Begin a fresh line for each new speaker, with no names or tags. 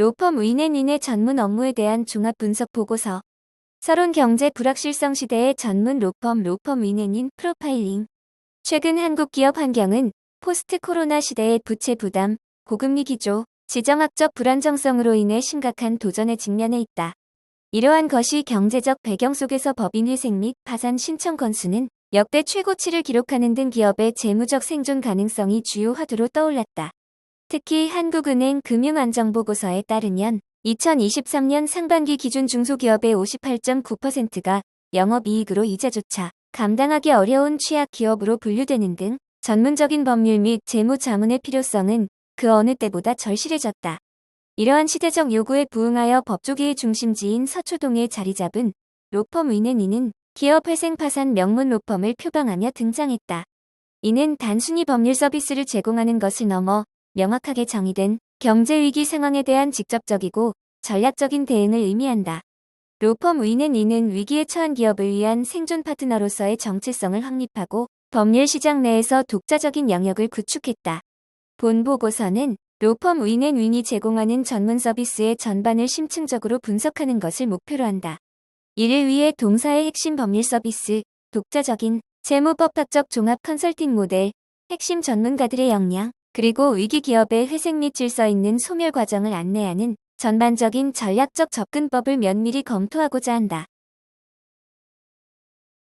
로펌 위넨인의 전문 업무에 대한 종합 분석 보고서. 서론 경제 불확실성 시대의 전문 로펌 로펌 위넨인 프로파일링. 최근 한국 기업 환경은 포스트 코로나 시대의 부채 부담, 고금리 기조, 지정학적 불안정성으로 인해 심각한 도전에 직면해 있다. 이러한 것이 경제적 배경 속에서 법인 회생 및 파산 신청 건수는 역대 최고치를 기록하는 등 기업의 재무적 생존 가능성이 주요 화두로 떠올랐다. 특히 한국은행 금융안정보고서에 따르면 2023년 상반기 기준 중소기업의 58.9%가 영업이익으로 이자조차 감당하기 어려운 취약 기업으로 분류되는 등 전문적인 법률 및 재무 자문의 필요성은 그 어느 때보다 절실해졌다. 이러한 시대적 요구에 부응하여 법조계의 중심지인 서초동에 자리 잡은 로펌 위넨이는 기업 회생 파산 명문 로펌을 표방하며 등장했다. 이는 단순히 법률 서비스를 제공하는 것을 넘어 명확하게 정의된 경제위기 상황에 대한 직접적이고 전략적인 대응을 의미한다. 로펌 위넨이는 위기에 처한 기업을 위한 생존 파트너로서의 정체성을 확립하고 법률 시장 내에서 독자적인 영역을 구축했다. 본 보고서는 로펌 위넨 윈이 제공하는 전문 서비스의 전반을 심층적으로 분석하는 것을 목표로 한다. 이를 위해 동사의 핵심 법률 서비스, 독자적인 재무법학적 종합 컨설팅 모델, 핵심 전문가들의 역량, 그리고 위기 기업의 회생 및 질서 있는 소멸 과정을 안내하는 전반적인 전략적 접근법을 면밀히 검토하고자 한다.